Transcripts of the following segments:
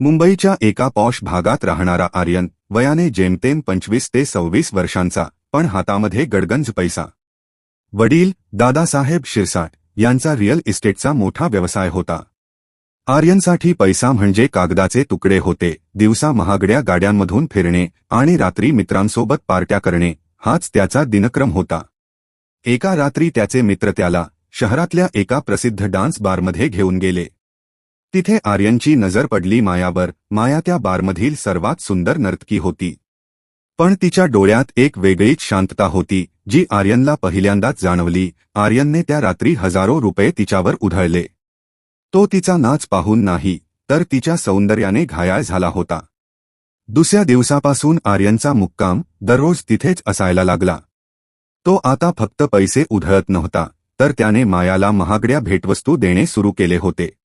मुंबईच्या एका पॉश भागात राहणारा आर्यन वयाने जेमतेम पंचवीस ते सव्वीस वर्षांचा पण हातामध्ये गडगंज पैसा. वडील दादासाहेब शिरसाट यांचा रिअल इस्टेटचा मोठा व्यवसाय होता. आर्यनसाठी पैसा म्हणजे कागदाचे तुकडे होते दिवसा महागड्या गाड्यांमधून फिरणे आणि रात्री मित्रांसोबत पार्ट्या करणे हाच त्याचा दिनक्रम होता. एका रात्री त्याचे मित्र त्याला शहरातल्या एका प्रसिद्ध डान्स बारमध्ये घेऊन गेले. तिथे आर्यनची नजर पडली मायावर. माया त्या बारमधील सर्वात सुंदर नर्तकी होती. पण तिच्या डोळ्यात एक वेगळीच शांतता होती जी आर्यनला पहिल्यांदाच जाणवली. आर्यनने त्या रात्री हजारो रुपये तिच्यावर उधळले. तो तिचा नाच पाहून नाही तर तिच्या सौंदर्याने घायाळ झाला होता. दुसऱ्या दिवसापासून आर्यनचा मुक्काम दररोज तिथेच असायला लागला. तो आता फक्त पैसे उधळत नव्हता तर त्याने मायाला महागड्या भेटवस्तू देणे सुरू केले होते.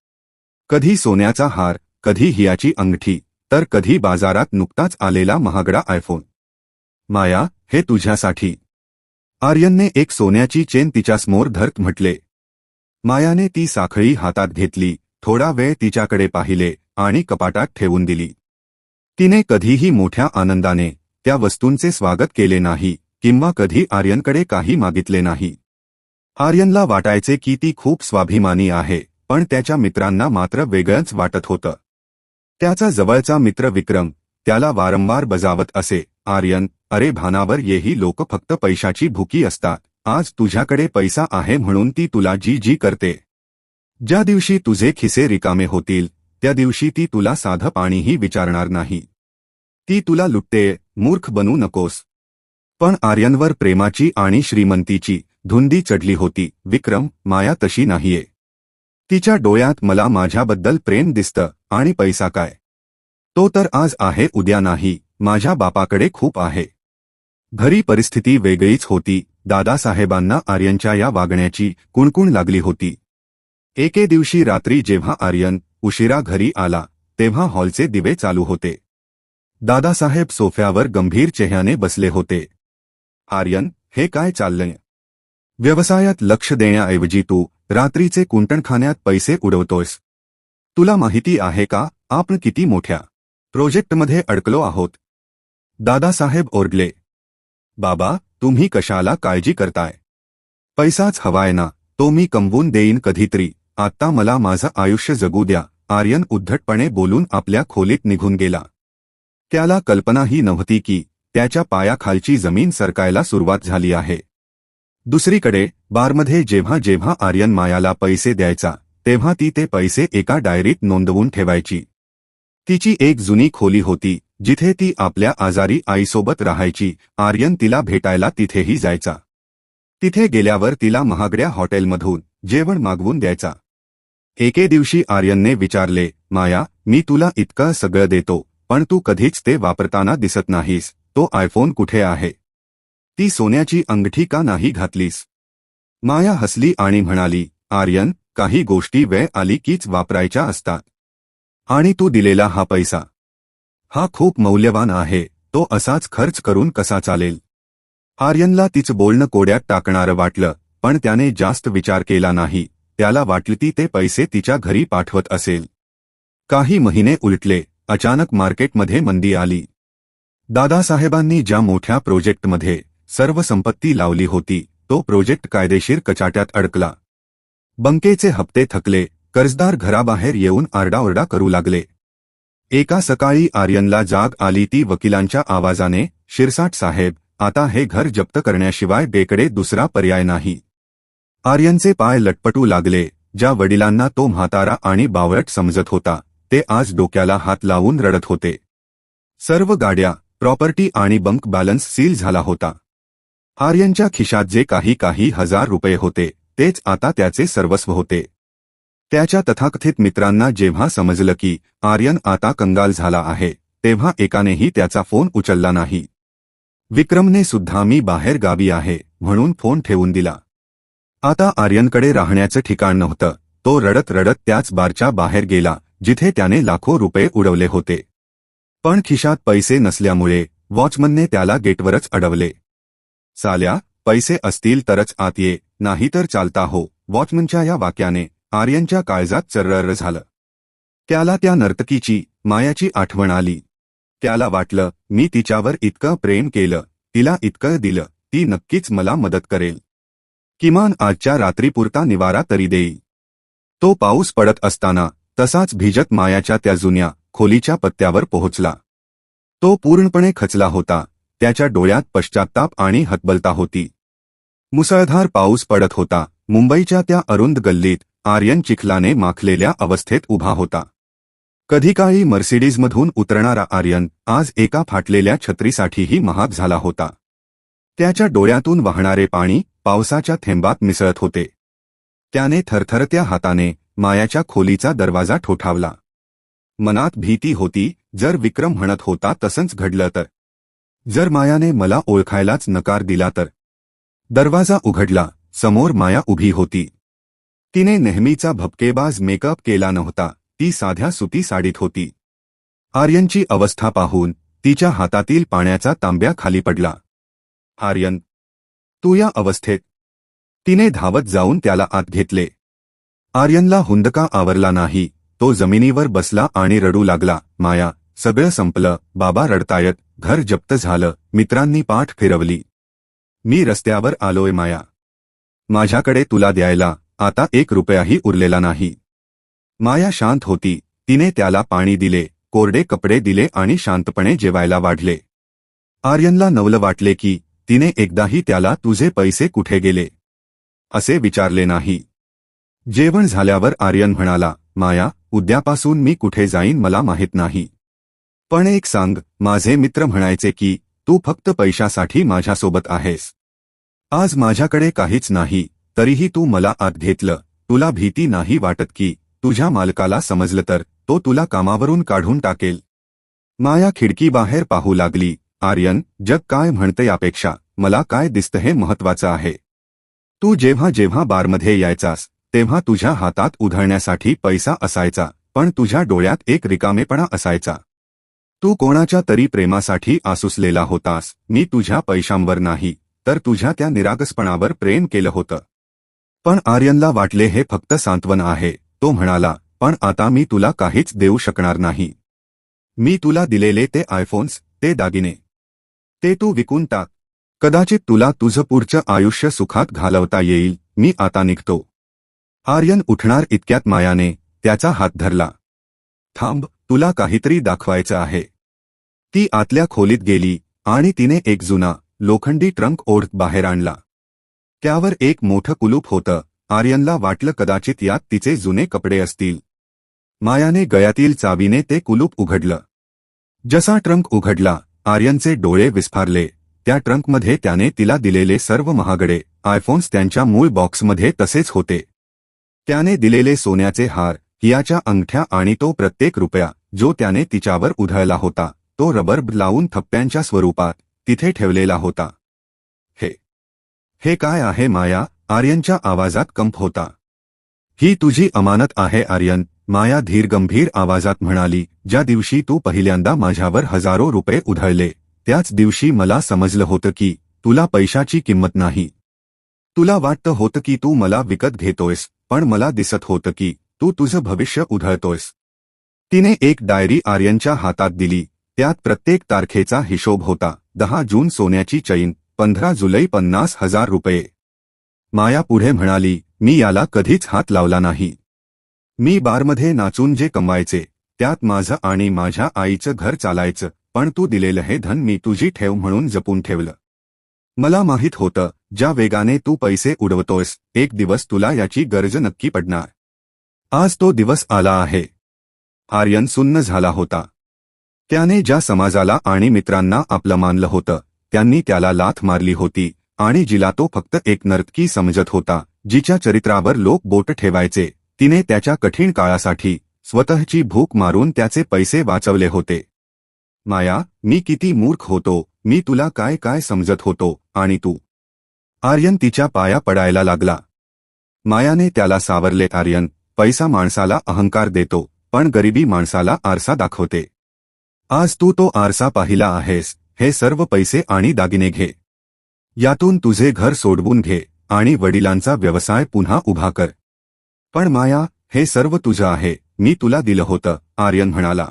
कधी सोन्याचा हार कधी हियाची अंगठी तर कधी बाजारात नुकताच आलेला महागडा आयफोन माया हे तुझ्यासाठी. आर्यनने एक सोन्याची चेन तिच्यासमोर धरत म्हटले. मायाने ती साखळी हातात घेतली थोडा वेळ तिच्याकडे पाहिले आणि कपाटात ठेवून दिली. तिने कधीही मोठ्या आनंदाने त्या वस्तूंचे स्वागत केले नाही किंवा कधी आर्यनकडे काही मागितले नाही. आर्यनला वाटायचे की ती खूप स्वाभिमानी आहे. पण त्याच्या मित्रांना मात्र वेगळंच वाटत होतं. त्याचा जवळचा मित्र विक्रम त्याला वारंवार बजावत असे आर्यन अरे भानावर येही लोक फक्त पैशाची भुकी असतात आज तुझ्याकडे पैसा आहे म्हणून ती तुला जी जी करते. ज्या दिवशी तुझे खिसे रिकामे होतील त्या दिवशी ती तुला साधं पाणीही विचारणार नाही. ती तुला लुटते मूर्ख बनू नकोस. पण आर्यनवर प्रेमाची आणि श्रीमंतीची धुंदी चढली होती. विक्रम माया तशी नाहीये. तिच्या डोळ्यात मला माझ्याबद्दल प्रेम दिसतं आणि पैसा काय? तो तर आज आहे उद्या नाही माझ्या बापाकडे खूप आहे. घरी परिस्थिती वेगळीच होती दादासाहेबांना आर्यनच्या या वागण्याची कुणकुण लागली होती. एके दिवशी रात्री जेव्हा आर्यन उशिरा घरी आला तेव्हा हॉलचे दिवे चालू होते. दादासाहेब सोफ्यावर गंभीर चेहऱ्याने बसले होते. आर्यन हे काय चाललंय? व्यवसायात लक्ष देण्याऐवजी तू रात्रीचे कुंटणखान्यात पैसे उडवतोयस. तुला माहिती आहे का आपण किती मोठ्या प्रोजेक्टमध्ये अडकलो आहोत? दादासाहेब ओरडले. बाबा तुम्ही कशाला काळजी करताय? पैसाच हवाय ना तो मी कमवून देईन कधीतरी. आत्ता मला माझं आयुष्य जगू द्या आर्यन उद्धटपणे बोलून आपल्या खोलीत निघून गेला. त्याला कल्पनाही नव्हती की त्याच्या पायाखालची जमीन सरकायला सुरुवात झाली आहे. दुसरीकडे बारमध्ये जेव्हा जेव्हा आर्यन मायाला पैसे द्यायचा तेव्हा ती ते पैसे एका डायरीत नोंदवून ठेवायची. तिची एक जुनी खोली होती जिथे ती आपल्या आजारी आईसोबत राहायची आर्यन तिला भेटायला तिथेही जायचा. तिथे गेल्यावर तिला महागड्या हॉटेलमधून जेवण मागवून द्यायचा. एके दिवशी आर्यनने विचारले माया मी तुला इतकं सगळं देतो पण तू कधीच ते वापरताना दिसत नाहीस तो आयफोन कुठे आहे? ती सोन्याची अंगठी का नाही घातलीस? माया हसली आणि म्हणाली आर्यन काही गोष्टी वेळ आली कीच वापरायच्या असतात. आणि तू दिलेला हा पैसा. हा खूप मौल्यवान आहे तो असाच खर्च करून कसा चालेल आर्यनला तिचं बोलणं कोड्यात टाकणारं वाटलं पण त्याने जास्त विचार केला नाही त्याला वाटली ती ते पैसे तिच्या घरी पाठवत असेल. काही महिने उलटले अचानक मार्केटमध्ये मंदी आली. दादासाहेबांनी ज्या मोठ्या प्रोजेक्टमध्ये सर्व संपत्ती लावली होती तो प्रोजेक्ट कायदेशीर कचाट्यात अडकला. बंकेचे हप्ते थकले कर्जदार घराबाहेर येऊन आरडाओरडा करू लागले. एका सकाळी आर्यनला जाग आली ती वकिलांच्या आवाजाने शिरसाट साहेब आता हे घर जप्त करण्याशिवाय बेकडे दुसरा पर्याय नाही. आर्यनचे पाय लटपटू लागले ज्या वडिलांना तो म्हातारा आणि बावळट समजत होता ते आज डोक्याला हात लावून रडत होते. सर्व गाड्या प्रॉपर्टी आणि बंक बॅलन्स सील झाला होता. आर्यनच्या खिशात जे काही काही हजार रुपये होते तेच आता त्याचे सर्वस्व होते. त्याच्या तथाकथित मित्रांना जेव्हा समजलं की आर्यन आता कंगाल झाला आहे तेव्हा एकानेही त्याचा फोन उचलला नाही. विक्रमने सुद्धा मी बाहेर गावी आहे म्हणून फोन ठेवून दिला. आता आर्यनकडे राहण्याचं ठिकाण नव्हतं तो रडत रडत त्याच बारच्या बाहेर गेला जिथे त्याने लाखो रुपये उडवले होते. पण खिशात पैसे नसल्यामुळे वॉचमनने त्याला गेटवरच अडवले. साल्या पैसे असतील तरच आत ये नाहीतर चालता हो वॉचमनच्या या वाक्याने आर्यनच्या काळजात चर्रर झालं. त्याला त्या नर्तकीची मायाची आठवण आली. त्याला वाटलं मी तिच्यावर इतकं प्रेम केलं तिला इतकं दिलं ती नक्कीच मला मदत करेल. किमान आजच्या रात्रीपुरता निवारा तरी देईल. तो पाऊस पडत असताना तसाच भिजत मायाच्या त्या जुन्या खोलीच्या पत्त्यावर पोहोचला. तो पूर्णपणे खचला होता त्याच्या डोळ्यात पश्चाताप आणि हतबलता होती. मुसळधार पाऊस पडत होता. मुंबईच्या त्या अरुंद गल्लीत आर्यन चिखलाने माखलेल्या अवस्थेत उभा होता. कधी काळी मर्सिडीजमधून उतरणारा आर्यन आज एका फाटलेल्या छत्रीसाठीही महाग झाला होता. त्याच्या डोळ्यातून वाहणारे पाणी पावसाच्या थेंबात मिसळत होते. त्याने थरथरत्या हाताने मायाच्या खोलीचा दरवाजा ठोठावला. मनात भीती होती जर विक्रम म्हणत होता तसंच घडलं तर. जर मायाने मला ओळखायलाच नकार दिला तर? दरवाजा उघडला समोर माया उभी होती. तिने नेहमीचा भपकेबाज मेकअप केला नव्हता ती साध्या सुती साडीत होती. आर्यनची अवस्था पाहून तिच्या हातातील पाण्याचा तांब्या खाली पडला. आर्यन तू या अवस्थेत? तिने धावत जाऊन त्याला आत घेतले. आर्यनला हुंदका आवरला नाही तो जमिनीवर बसला आणि रडू लागला माया सगळं संपलं. बाबा रडतायत. घर जप्त झालं. मित्रांनी पाठ फिरवली. मी रस्त्यावर आलोय माया. माझ्याकडे तुला द्यायला. आता एक रुपयाही उरलेला नाही. माया शांत होती. तिने त्याला पाणी दिले. कोरडे कपडे दिले आणि शांतपणे जेवायला वाढले. आर्यनला नवलं वाटले की तिने एकदाही त्याला तुझे पैसे कुठे गेले? असे विचारले नाही. जेवण झाल्यावर आर्यन म्हणाला माया उद्यापासून मी कुठे जाईन मला माहीत नाही. पण एक सांग माझे मित्र म्हणायचे की तू फक्त पैशासाठी माझ्यासोबत आहेस. आज माझ्याकडे काहीच नाही तरीही तू मला आत घेतलं. तुला भीती नाही वाटत की तुझ्या मालकाला समजलं तर तो तुला कामावरून काढून टाकेल. माया खिडकीबाहेर पाहू लागली. आर्यन जग काय म्हणते यापेक्षा मला काय दिसतं हे महत्वाचं आहे. तू जेव्हा जेव्हा बारमध्ये यायचास तेव्हा तुझ्या हातात उधळण्यासाठी पैसा असायचा पण तुझ्या डोळ्यात एक रिकामेपणा असायचा. तू कोणाच्या तरी प्रेमासाठी आसुसलेला होतास. मी तुझ्या पैशांवर नाही तर तुझ्या त्या निरागसपणावर प्रेम केलं होतं. पण आर्यनला वाटले हे फक्त सांत्वन आहे. तो म्हणाला पण आता मी तुला काहीच देऊ शकणार नाही. मी तुला दिलेले ते आयफोन्स ते दागिने. ते तू विकून टाक. कदाचित तुला तुझं पुढचं आयुष्य सुखात घालवता येईल. मी आता निघतो. आर्यन उठणार इतक्यात मायाने त्याचा हात धरला. थांब तुला काहीतरी दाखवायचं आहे. ती आतल्या खोलीत गेली आणि तिने एक जुना लोखंडी ट्रंक ओढत बाहेर आणला. त्यावर एक मोठं कुलूप होतं. आर्यनला वाटलं कदाचित यात तिचे जुने कपडे असतील. मायाने गयातील चावीने ते कुलूप उघडलं. जसा ट्रंक उघडला आर्यनचे डोळे विस्फारले. त्या ट्रंकमध्ये त्याने तिला दिलेले सर्व महागडे आयफोन्स त्यांच्या मूळ बॉक्समध्ये तसेच होते. त्याने दिलेले सोन्याचे हार हियाच्या अंगठ्या आणि तो प्रत्येक रुपया जो त्याने तिच्यावर उधळला होता. तो रबर लावून थप्प्यांच्या स्वरूपात तिथे ठेवलेला होता. हे. हे काय आहे माया? आर्यनच्या आवाजात कंप होता. ही तुझी अमानत आहे आर्यन माया धीरगंभीर आवाजात म्हणाली ज्या दिवशी तू पहिल्यांदा माझ्यावर हजारो रुपये उधळले त्याच दिवशी मला समजलं होतं की तुला पैशाची किंमत नाही. तुला वाटतं होतं की तू मला विकत घेतोयस पण मला दिसत होतं की तू तुझं भविष्य उधळतोयस. तिने एक डायरी आर्यनच्या हातात दिली त्यात प्रत्येक तारखेचा हिशोब होता. दहा जून सोन्याची चैन पंधरा जुलै पन्नास हजार रुपये. माया पुढे म्हणाली मी याला कधीच हात लावला नाही. मी बारमध्ये नाचून जे कमवायचे त्यात माझं आणि माझ्या आईचं घर चालायचं पण तू दिलेलं हे धन मी तुझी ठेव म्हणून जपून ठेवलं. मला माहीत होतं ज्या वेगाने तू पैसे उडवतोयस एक दिवस तुला याची गरज नक्की पडणार. आज तो दिवस आला आहे. आर्यन सुन्न झाला होता. त्याने ज्या समाजाला आणि मित्रांना आपलं मानलं होतं त्यांनी त्याला लाथ मारली होती आणि जिला तो फक्त एक नर्तकी समजत होता जिच्या चरित्रावर लोक बोट ठेवायचे. तिने त्याच्या कठीण काळासाठी स्वतःची भूक मारून त्याचे पैसे वाचवले होते. माया मी किती मूर्ख होतो मी तुला काय काय समजत होतो आणि तू? आर्यन तिच्या पाया पडायला लागला. मायाने त्याला सावरले आर्यन पैसा माणसाला अहंकार देतो पण गरिबी माणसाला आरसा दाखवते. आज तू तो आरसा पाहिला आहेस. हे सर्व पैसे आणि दागिने घे. यातून तुझे घर सोडवून घे आणि वडिलांचा व्यवसाय पुन्हा उभा कर. पण माया हे सर्व तुझं आहे. मी तुला दिलं होतं आर्यन म्हणाला.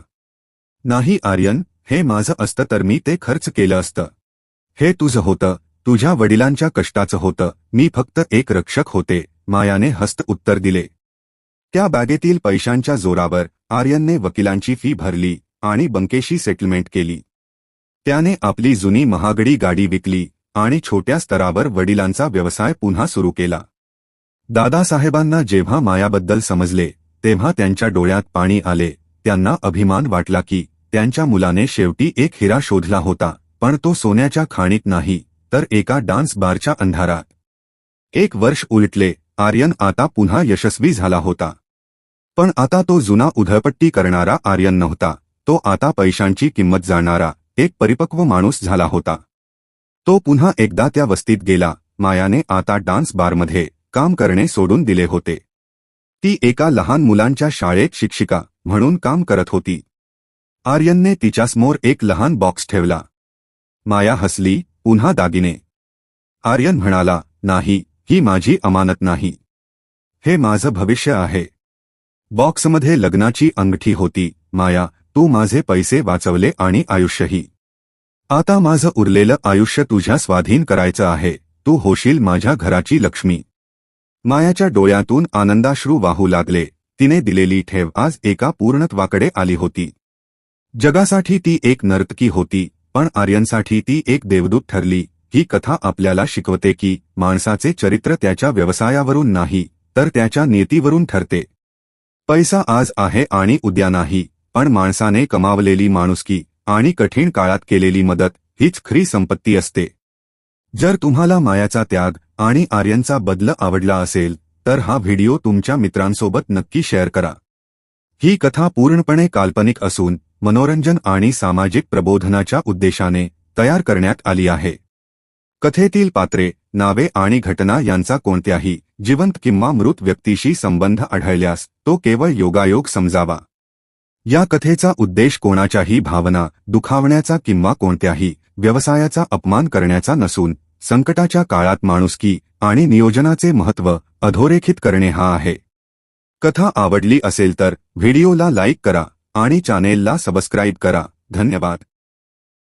नाही आर्यन हे माझं असतं तर मी ते खर्च केलं असतं. हे तुझं होतं तुझ्या वडिलांच्या कष्टाचं होतं. मी फक्त एक रक्षक होते मायाने हस्त उत्तर दिले. त्या बॅगेतील पैशांच्या जोरावर आर्यनने वकिलांची फी भरली. आणि बंकेशी सेटलमेंट केली. त्याने आपली जुनी महागडी गाडी विकली आणि छोट्या स्तरावर वडिलांचा व्यवसाय पुन्हा सुरू केला. दादासाहेबांना जेव्हा मायाबद्दल समजले तेव्हा त्यांच्या डोळ्यात पाणी आले. त्यांना अभिमान वाटला की त्यांच्या मुलाने शेवटी एक हिरा शोधला होता पण तो सोन्याच्या खाणीत नाही तर एका डान्स बारच्या अंधारात. एक वर्ष उलटले आर्यन आता पुन्हा यशस्वी झाला होता. पण आता तो जुना उधळपट्टी करणारा आर्यन नव्हता. तो आता पैशांची किंमत जाणणारा एक परिपक्व माणूस झाला होता. तो पुन्हा एकदा त्या वस्तीत गेला. मायाने आता डान्स बारमध्ये काम करणे सोडून दिले होते. ती एका लहान मुलांच्या शाळेत शिक्षिका म्हणून काम करत होती. आर्यनने तिच्यासमोर एक लहान बॉक्स ठेवला. माया हसली पुन्हा दागिने. आर्यन म्हणाला नाही ही माझी अमानत नाही. हे माझं भविष्य आहे. बॉक्समध्ये लग्नाची अंगठी होती. माया तू माझे पैसे वाचवले आणि आयुष्यही. आता माझं उरलेलं आयुष्य तुझ्या स्वाधीन करायचं आहे. तू होशील माझ्या घराची लक्ष्मी. मायाच्या डोळ्यातून आनंदाश्रू वाहू लागले. तिने दिलेली ठेव आज एका पूर्णत्वाकडे आली होती. जगासाठी ती एक नर्तकी होती पण आर्यनसाठी ती एक देवदूत ठरली. ही कथा आपल्याला शिकवते की माणसाचे चरित्र त्याच्या व्यवसायावरून नाही तर त्याच्या नेतीवरून ठरते. पैसा आज आहे आणि उद्या नाही. पण माणसाने कमावलेली माणुसकी आणि कठीण काळात केलेली मदत हीच खरी संपत्ती असते. जर तुम्हाला मायाचा त्याग आणि आर्यनचा बदल आवडला असेल तर हा व्हिडिओ तुमच्या मित्रांसोबत नक्की शेअर करा. ही कथा पूर्णपणे काल्पनिक असून मनोरंजन आणि सामाजिक प्रबोधनाच्या उद्देशाने तयार करण्यात आली आहे. कथेतील पात्रे नावे आणि घटना यांचा कोणत्याही जिवंत किंवा मृत व्यक्तीशी संबंध आढळल्यास तो केवळ योगायोग समजावा. या कथेचा उद्देश कोणाच्याही भावना दुखावण्याचा किंवा कोणत्याही व्यवसायाचा अपमान करण्याचा नसून संकटाच्या काळात माणुसकी आणि नियोजनाचे महत्त्व अधोरेखित करणे हा आहे. कथा आवडली असेल तर व्हिडिओला लाईक करा आणि चॅनेलला सबस्क्राईब करा. धन्यवाद.